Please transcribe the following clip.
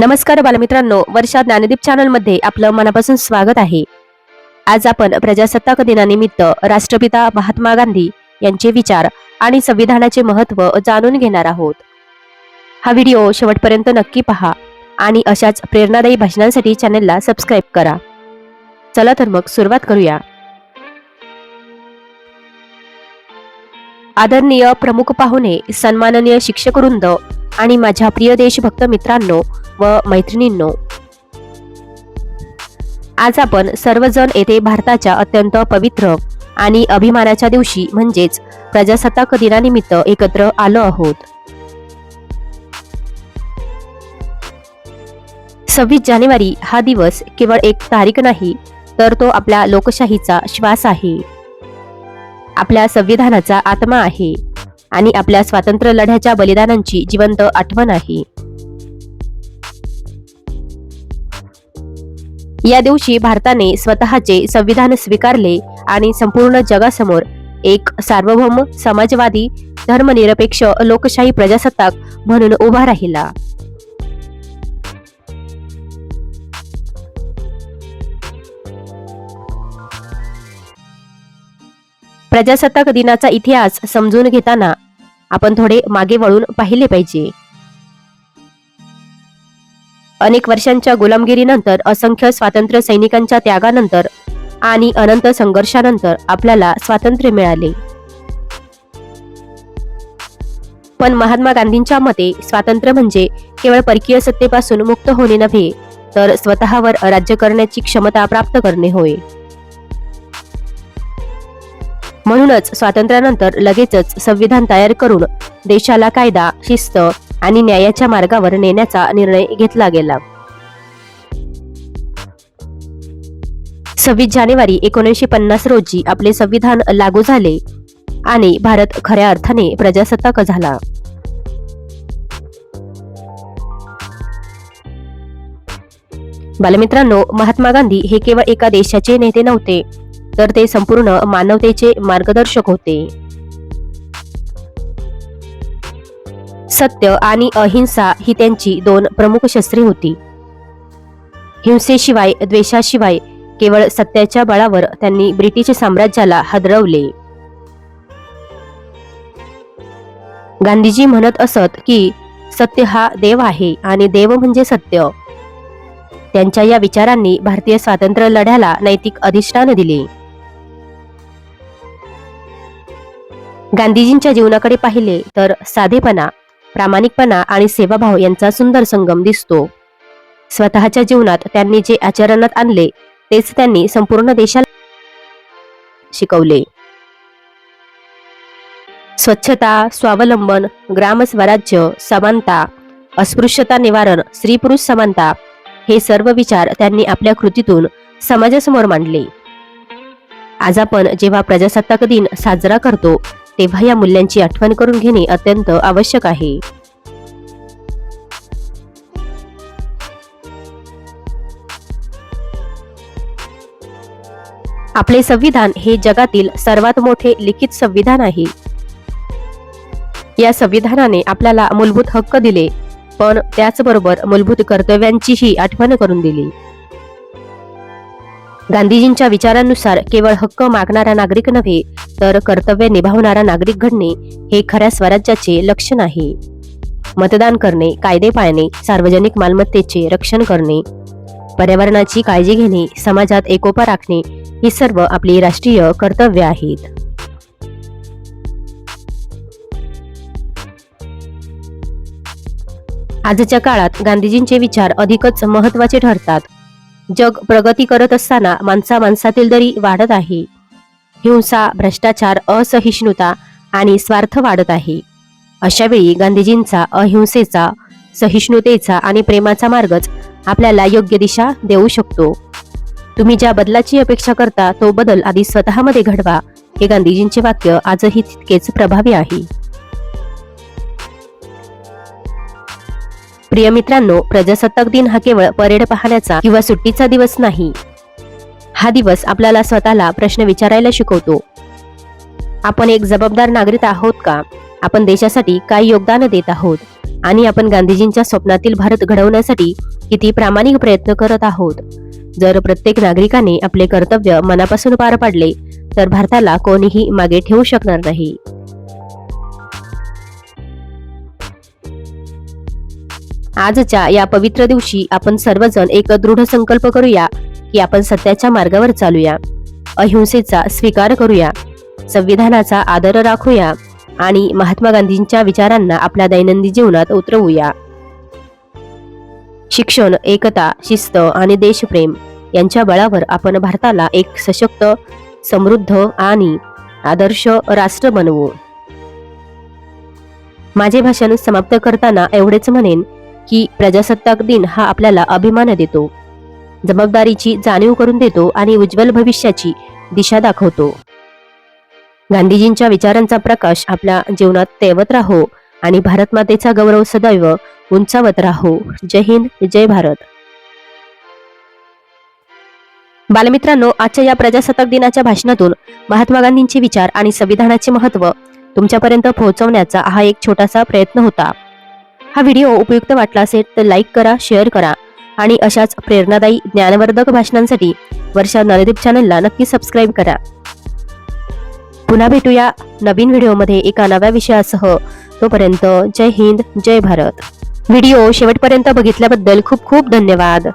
नमस्कार बालमित्रांनो वर्षा ज्ञानदीप चॅनलमध्ये आपलं मनापासून स्वागत आहे. आज आपण प्रजासत्ताक दिनानिमित्त राष्ट्रपिता महात्मा गांधी यांचे विचार आणि संविधानाचे महत्त्व जाणून घेणार आहोत. हा व्हिडिओ शेवटपर्यंत नक्की पहा आणि अशाच प्रेरणादायी भाषणांसाठी चॅनलला सबस्क्राईब करा. चला तर मग सुरुवात करूया. आदरणीय प्रमुख पाहुणे सन्माननीय शिक्षकवृंद आणि माझ्या प्रिय देशभक्त मित्रांनो व मैत्रिणींनो. आज आपण सर्वजण येथे भारताच्या अत्यंत पवित्र आणि अभिमानाच्या दिवशी म्हणजेच प्रजासत्ताक दिनानिमित्त एकत्र आलो आहोत. सव्वीस जानेवारी हा दिवस केवळ एक तारीख नाही तर तो आपल्या लोकशाहीचा श्वास आहे. आपल्या संविधानाचा आत्मा आहे आणि आपल्या स्वातंत्र्य लढ्याच्या बलिदानांची जिवंत आठवण आहे. या दिवशी भारताने स्वतःचे संविधान स्वीकारले आणि संपूर्ण जगासमोर एक सार्वभौम समाजवादी धर्मनिरपेक्ष लोकशाही प्रजासत्ताक म्हणून उभा राहिला. प्रजासत्ताक दिनाचा इतिहास समजून घेताना आपण थोडे मागे वळून पाहिले पाहिजे. अनेक वर्षांच्या गुलामगिरीनंतर असंख्य स्वातंत्र्य सैनिकांच्या त्यागानंतर आणि अनंत संघर्षानंतर आपल्याला स्वातंत्र्य मिळाले. पण महात्मा गांधींच्या मते स्वातंत्र्य म्हणजे केवळ परकीय सत्तेपासून मुक्त होणे नव्हे तर स्वतःवर राज्य करण्याची क्षमता प्राप्त करणे होय. म्हणूनच स्वातंत्र्यानंतर लगेचच संविधान तयार करून देशाला कायदा शिस्त आणि न्यायाच्या मार्गावर नेण्याचा निर्णय घेतला गेला. सव्वीस जानेवारी एकोणीसशे पन्नास रोजी आपले संविधान लागू झाले आणि भारत खऱ्या अर्थाने प्रजासत्ताक झाला. बालमित्रांनो महात्मा गांधी हे केवळ एका देशाचे नेते नव्हते तर ते संपूर्ण मानवतेचे मार्गदर्शक होते. सत्य आणि अहिंसा ही त्यांची दोन प्रमुख शस्त्रे होती. हिंसेशिवाय द्वेषाशिवाय केवळ सत्याच्या बळावर त्यांनी ब्रिटिश साम्राज्याला हादरवले. गांधीजी म्हणत असत की सत्य हा देव आहे आणि देव म्हणजे सत्य. त्यांच्या या विचारांनी भारतीय स्वातंत्र्य लढ्याला नैतिक अधिष्ठान दिले. गांधीजींच्या जीवनाकडे पाहिले तर साधेपणा प्रामाणिकपणा आणि सेवाभाव यांचा सुंदर संगम दिसतो. स्वतःच्या जीवनात त्यांनी जे आचरणात आणले तेच त्यांनी संपूर्ण देशाला शिकवले. स्वच्छता स्वावलंबन ग्रामस्वराज्य समानता अस्पृश्यता निवारण स्त्री पुरुष समानता हे सर्व विचार त्यांनी आपल्या कृतीतून समाजासमोर मांडले. आज आपण जेव्हा प्रजासत्ताक दिन साजरा करतो तेव्हा या मूल्यांची आठवण करून घेणे अत्यंत आवश्यक आहे. आपले संविधान हे जगातील सर्वात मोठे लिखित संविधान आहे. या संविधानाने आपल्याला मूलभूत हक्क दिले पण त्याचबरोबर मूलभूत कर्तव्यांचीही आठवण करून दिली. गांधीजींच्या विचारांनुसार केवळ हक्क मागणारा नागरिक नव्हे तर कर्तव्य निभावणारा नागरिक घडणे हे खऱ्या स्वराज्याचे लक्षण आहे. मतदान करणे कायदे पाळणे सार्वजनिक मालमत्तेचे रक्षण करणे पर्यावरणाची काळजी घेणे समाजात एकोपा राखणे ही सर्व आपली राष्ट्रीय कर्तव्य आहेत. आजच्या काळात गांधीजींचे विचार अधिकच महत्त्वाचे ठरतात. जग प्रगती करत असताना माणसा माणसातील दरी वाढत आहे. हिंसा भ्रष्टाचार असहिष्णुता आणि स्वार्थ वाढत आहे. अशा वेळी गांधीजींचा अहिंसेचा सहिष्णुतेचा आणि प्रेमाचा मार्गच आपल्याला योग्य दिशा देऊ शकतो. तुम्ही ज्या बदलाची अपेक्षा करता तो बदल आधी स्वतःमध्ये घडवा हे गांधीजींचे वाक्य आजही तितकेच प्रभावी आहे. प्रिय मित्रांनो प्रजासत्ताक दिन हा केवळ परेड पाहण्याचा किंवा सुट्टीचा दिवस नाही. हा दिवस आपल्याला स्वतःला प्रश्न विचारायला शिकवतो. आपण एक जबाबदार नागरिक आहोत का? आपण देशासाठी काय योगदान देत आहोत? आणि आपण गांधीजींच्या स्वप्नातील भारत घडवण्यासाठी किती प्रामाणिक प्रयत्न करत आहोत? जर प्रत्येक नागरिकाने आपले कर्तव्य मनापासून पार पाडले तर भारताला कोणीही मागे ठेवू शकणार नाही. आजच्या या पवित्र दिवशी आपण सर्वजण एक दृढ संकल्प करूया की आपण सत्याच्या मार्गावर चालूया. अहिंसेचा स्वीकार करूया. संविधानाचा आदर राखूया आणि महात्मा गांधींच्या विचारांना आपल्या दैनंदिन जीवनात उतरवूया. शिक्षण एकता शिस्त आणि देशप्रेम यांच्या बळावर आपण भारताला एक सशक्त समृद्ध आणि आदर्श राष्ट्र बनवू. माझे भाषण समाप्त करताना एवढेच म्हणेन की प्रजासत्ताक दिन हा आपल्याला अभिमान देतो. जबाबदारीची जाणीव करून देतो आणि उज्ज्वल भविष्याची दिशा दाखवतो. गांधीजींच्या विचारांचा प्रकाश आपल्या जीवनात तेवत राहो आणि भारत मातेचा गौरव सदैव उंचावत राहो. जय हिंद जय भारत. बालमित्रांनो आजच्या या प्रजासत्ताक दिनाच्या भाषणातून महात्मा गांधींचे विचार आणि संविधानाचे महत्त्व तुमच्यापर्यंत पोहोचवण्याचा हा एक छोटासा प्रयत्न होता. हा व्हिडिओ उपयुक्त वाटला असेल तर लाईक करा शेअर करा आणि अशाच प्रेरणादायी ज्ञानवर्धक भाषणांसाठी वर्षा नलदीप चॅनलला नक्की सबस्क्राईब करा. पुन्हा भेटूया नवीन व्हिडिओमध्ये एका नव्या विषयासह. तोपर्यंत जय हिंद जय भारत. व्हिडिओ शेवटपर्यंत बघितल्याबद्दल खूप खूप धन्यवाद.